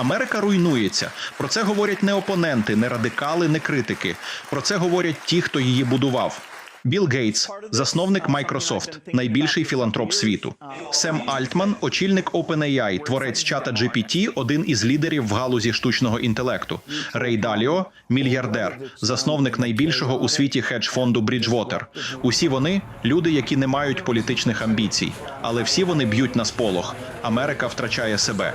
Америка руйнується. Про це говорять не опоненти, не радикали, не критики. Про це говорять ті, хто її будував. Білл Гейтс, засновник Microsoft, найбільший філантроп світу. Сем Альтман, очільник OpenAI, творець чата GPT, один із лідерів в галузі штучного інтелекту. Рей Даліо, мільярдер, засновник найбільшого у світі хедж-фонду Bridgewater. Усі вони люди, які не мають політичних амбіцій, але всі вони б'ють на сполох. Америка втрачає себе.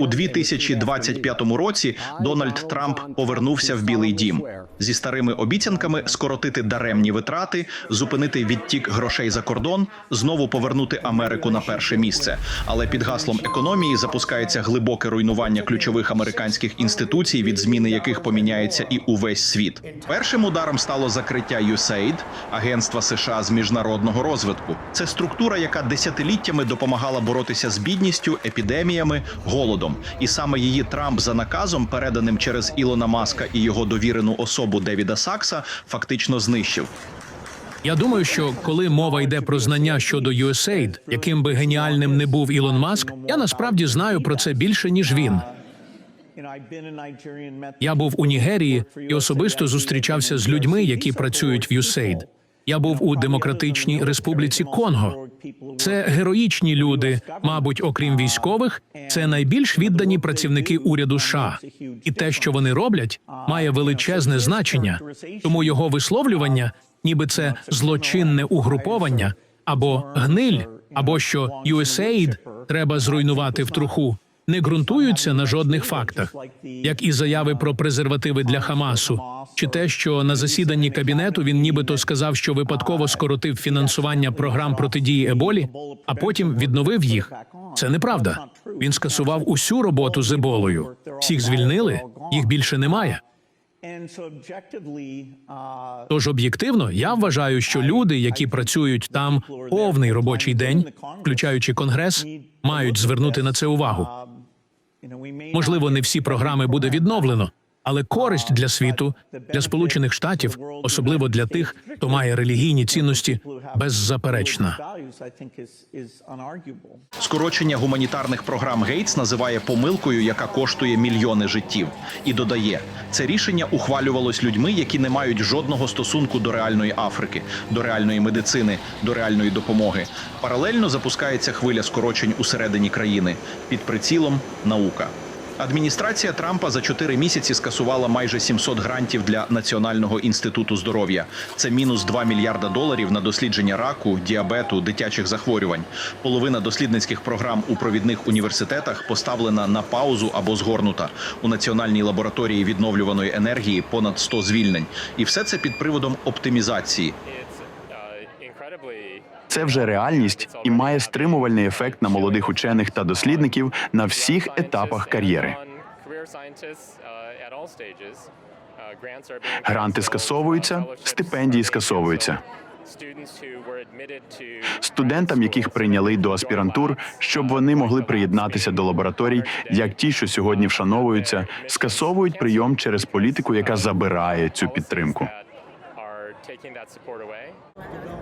У 2025 році Дональд Трамп повернувся в Білий Дім зі старими обіцянками скоротити даремні витрати, зупинити відтік грошей за кордон, знову повернути Америку на перше місце. Але під гаслом економії запускається глибоке руйнування ключових американських інституцій, від зміни яких поміняється і увесь світ. Першим ударом стало закриття USAID, агентства США з міжнародного розвитку. Це структура, яка десятиліттями допомагала боротися з бідністю, епідеміями, голодом. І саме її Трамп за наказом, переданим через Ілона Маска і його довірену особу Девіда Сакса, фактично знищив. Я думаю, що коли мова йде про знання щодо USAID, яким би геніальним не був Ілон Маск, я насправді знаю про це більше ніж він. Я був у Нігерії і особисто зустрічався з людьми, які працюють в USAID. Я був у Демократичній Республіці Конго. Це героїчні люди, мабуть, окрім військових, це найбільш віддані працівники уряду США. І те, що вони роблять, має величезне значення. Тому його висловлювання, ніби це злочинне угруповання або гниль, або що USAID треба зруйнувати в труху, не ґрунтуються на жодних фактах, як і заяви про презервативи для Хамасу, чи те, що на засіданні кабінету він нібито сказав, що випадково скоротив фінансування програм протидії Еболі, а потім відновив їх. Це неправда. Він скасував усю роботу з Еболою. Всіх звільнили, їх більше немає. Тож об'єктивно, я вважаю, що люди, які працюють там повний робочий день, включаючи конгрес, мають звернути на це увагу. Можливо, не всі програми буде відновлено, але користь для світу, для Сполучених Штатів, особливо для тих, хто має релігійні цінності, беззаперечна. Скорочення гуманітарних програм Гейтс називає помилкою, яка коштує мільйони життів, і додає, це рішення ухвалювалось людьми, які не мають жодного стосунку до реальної Африки, до реальної медицини, до реальної допомоги. Паралельно запускається хвиля скорочень усередині країни під прицілом наука. Адміністрація Трампа за чотири місяці скасувала майже 700 грантів для Національного інституту здоров'я. Це мінус 2 мільярда доларів на дослідження раку, діабету, дитячих захворювань. Половина дослідницьких програм у провідних університетах поставлена на паузу або згорнута. У національній лабораторії відновлюваної енергії понад 100 звільнень. І все це під приводом оптимізації. Це вже реальність і має стримувальний ефект на молодих учених та дослідників на всіх етапах кар'єри. Гранти скасовуються, стипендії скасовуються. Студентам, яких прийняли до аспірантур, щоб вони могли приєднатися до лабораторій, як ті, що сьогодні вшановуються, скасовують прийом через політику, яка забирає цю підтримку.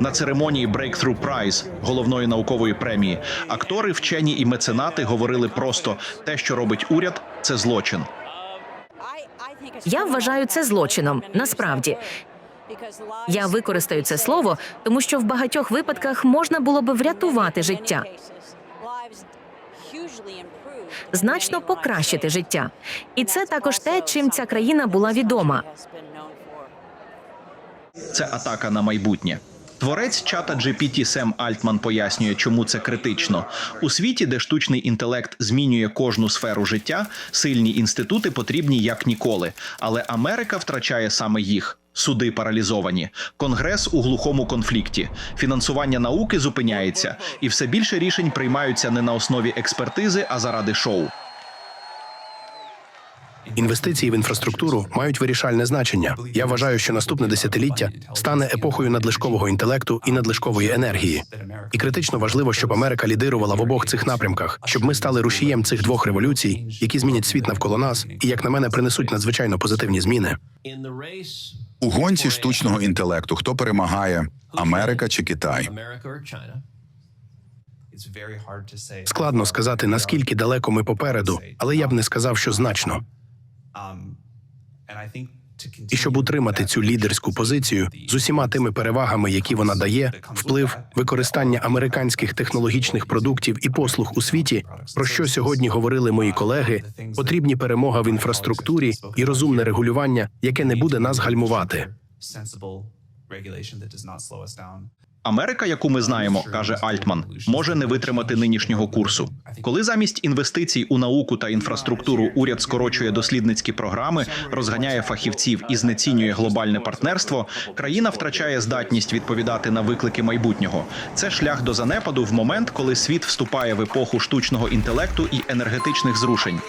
На церемонії Breakthrough Prize, головної наукової премії, актори, вчені і меценати говорили просто те, що робить уряд, це злочин. Я вважаю це злочином. Насправді, я використаю це слово, тому що в багатьох випадках можна було би врятувати життя, значно покращити життя. І це також те, чим ця країна була відома. Це атака на майбутнє. Творець чата GPT Сем Альтман пояснює, чому це критично у світі, де штучний інтелект змінює кожну сферу життя. Сильні інститути потрібні як ніколи. Але Америка втрачає саме їх. Суди паралізовані, конгрес у глухому конфлікті, фінансування науки зупиняється, і все більше рішень приймаються не на основі експертизи, а заради шоу. Інвестиції в інфраструктуру мають вирішальне значення. Я вважаю, що наступне десятиліття стане епохою надлишкового інтелекту і надлишкової енергії. І критично важливо, щоб Америка лідирувала в обох цих напрямках, щоб ми стали рушієм цих двох революцій, які змінять світ навколо нас, і як на мене принесуть надзвичайно позитивні зміни. У гонці штучного інтелекту хто перемагає Америка чи Китай? Складно сказати, наскільки далеко ми попереду, але я б не сказав, що значно. І щоб утримати цю лідерську позицію з усіма тими перевагами, які вона дає, вплив, використання американських технологічних продуктів і послуг у світі, про що сьогодні говорили мої колеги, потрібні перемога в інфраструктурі і розумне регулювання, яке не буде нас гальмувати. Америка, яку ми знаємо, каже Альтман, може не витримати нинішнього курсу. Коли замість інвестицій у науку та інфраструктуру уряд скорочує дослідницькі програми, розганяє фахівців і знецінює глобальне партнерство, країна втрачає здатність відповідати на виклики майбутнього. Це шлях до занепаду в момент, коли світ вступає в епоху штучного інтелекту і енергетичних зрушень.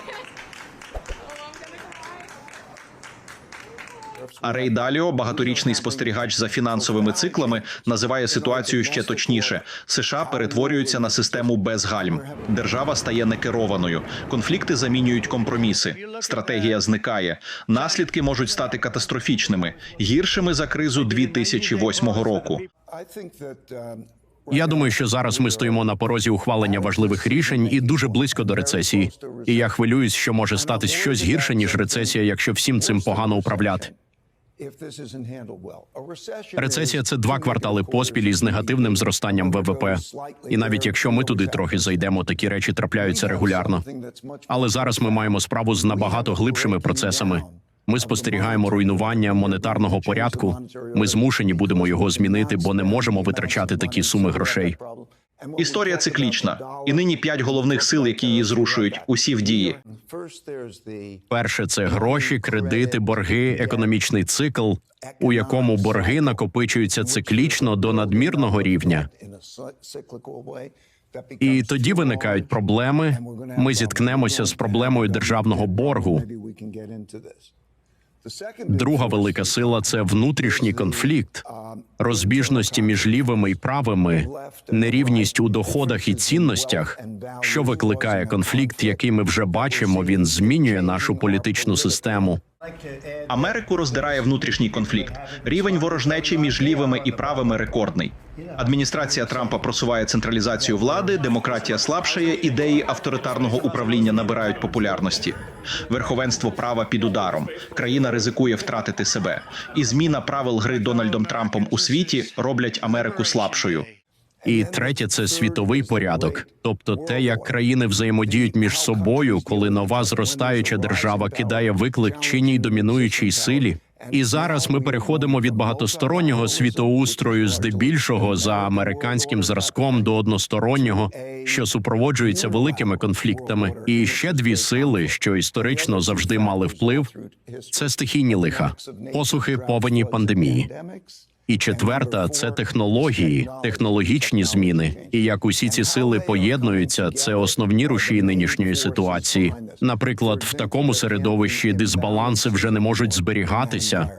А Рей Даліо, багаторічний спостерігач за фінансовими циклами, називає ситуацію ще точніше: США перетворюються на систему без гальм. Держава стає некерованою. Конфлікти замінюють компроміси. Стратегія зникає. Наслідки можуть стати катастрофічними, гіршими за кризу 2008 року. Я думаю, що зараз ми стоїмо на порозі ухвалення важливих рішень і дуже близько до рецесії. І я хвилююсь, що може статись щось гірше ніж рецесія, якщо всім цим погано управляти. Рецесія це два квартали поспіль із негативним зростанням ВВП. І навіть якщо ми туди трохи зайдемо, такі речі трапляються регулярно. Але зараз ми маємо справу з набагато глибшими процесами. Ми спостерігаємо руйнування монетарного порядку. Ми змушені будемо його змінити, бо не можемо витрачати такі суми грошей. Історія циклічна, і нині п'ять головних сил, які її зрушують, усі в дії. Перше це гроші, кредити, борги, економічний цикл, у якому борги накопичуються циклічно до надмірного рівня. І тоді виникають проблеми. Ми зіткнемося з проблемою державного боргу. Друга велика сила це внутрішній конфлікт, розбіжності між лівими і правими, нерівність у доходах і цінностях, що викликає конфлікт, який ми вже бачимо. Він змінює нашу політичну систему. Америку роздирає внутрішній конфлікт. Рівень ворожнечі між лівими і правими рекордний. Адміністрація Трампа просуває централізацію влади, демократія слабшає, ідеї авторитарного управління набирають популярності. Верховенство права під ударом. Країна ризикує втратити себе. І зміна правил гри Дональдом Трампом у світі роблять Америку слабшою. І третє це світовий порядок, тобто те, як країни взаємодіють між собою, коли нова зростаюча держава кидає виклик чинній домінуючій силі. І зараз ми переходимо від багатостороннього світоустрою, здебільшого за американським зразком до одностороннього, що супроводжується великими конфліктами. І ще дві сили, що історично завжди мали вплив, це стихійні лиха, посухи, повені, пандемії. І четверта це технології, технологічні зміни. І як усі ці сили поєднуються, це основні рушії нинішньої ситуації. Наприклад, в такому середовищі дисбаланси вже не можуть зберігатися.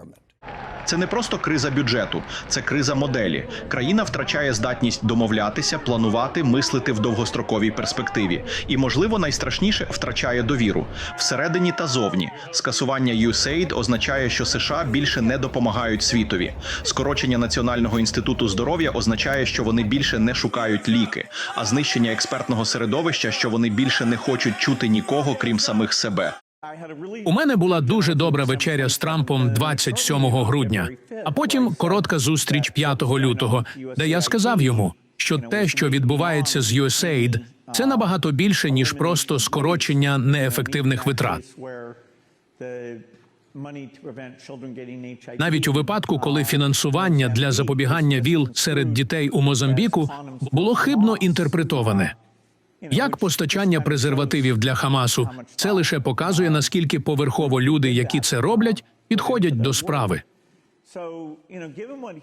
Це не просто криза бюджету, це криза моделі. Країна втрачає здатність домовлятися, планувати, мислити в довгостроковій перспективі. І, можливо, найстрашніше втрачає довіру всередині та зовні. Скасування USAID означає, що США більше не допомагають світові. Скорочення Національного інституту здоров'я означає, що вони більше не шукають ліки, а знищення експертного середовища, що вони більше не хочуть чути нікого, крім самих себе. У мене була дуже добра вечеря з Трампом 27 грудня, а потім коротка зустріч 5 лютого, де я сказав йому, що те, що відбувається з USAID, це набагато більше ніж просто скорочення неефективних витрат. Навіть у випадку, коли фінансування для запобігання ВІЛ серед дітей у Мозамбіку було хибно інтерпретоване. Як постачання презервативів для Хамасу, це лише показує, наскільки поверхово люди, які це роблять, підходять до справи.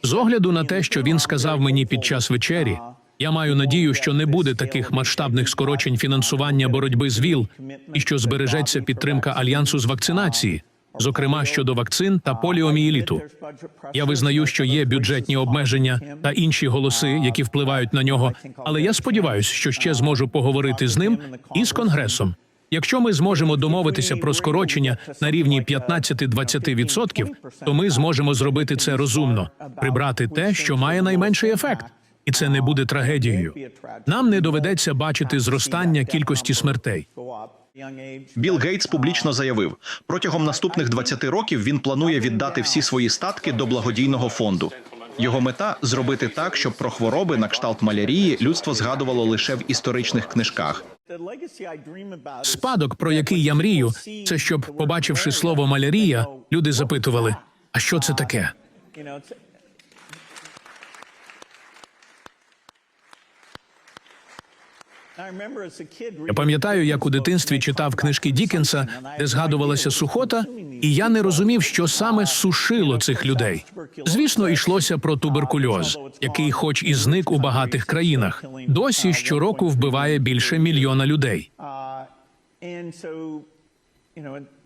З огляду на те, що він сказав мені під час вечері, я маю надію, що не буде таких масштабних скорочень фінансування боротьби з ВІЛ і що збережеться підтримка альянсу з вакцинації, зокрема щодо вакцин та поліомієліту. Я визнаю, що є бюджетні обмеження та інші голоси, які впливають на нього. Але я сподіваюся, що ще зможу поговорити з ним і з конгресом. Якщо ми зможемо домовитися про скорочення на рівні 15-20%, то ми зможемо зробити це розумно, прибрати те, що має найменший ефект. і це не буде трагедією. Нам не доведеться бачити зростання кількості смертей. Білл Гейтс публічно заявив, протягом наступних 20 років він планує віддати всі свої статки до благодійного фонду. Його мета зробити так, щоб про хвороби на кшталт малярії людство згадувало лише в історичних книжках. Спадок, про який я мрію, це щоб, побачивши слово малярія, люди запитували: а що це таке? Я пам'ятаю, як у дитинстві читав книжки Дікенса, де згадувалася сухота, і я не розумів, що саме сушило цих людей. Звісно, йшлося про туберкульоз, який, хоч і зник у багатих країнах, досі щороку вбиває більше мільйона людей.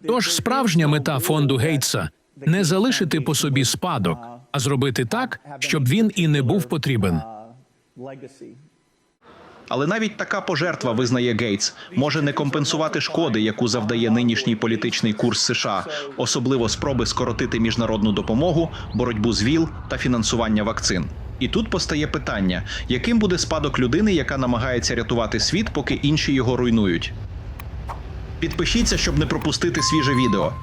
Тож справжня мета фонду Гейтса не залишити по собі спадок, а зробити так, щоб він і не був потрібен. Але навіть така пожертва, визнає Гейтс, може не компенсувати шкоди, яку завдає нинішній політичний курс США, особливо спроби скоротити міжнародну допомогу, боротьбу з ВІЛ та фінансування вакцин. І тут постає питання: яким буде спадок людини, яка намагається рятувати світ, поки інші його руйнують? Підпишіться, щоб не пропустити свіже відео.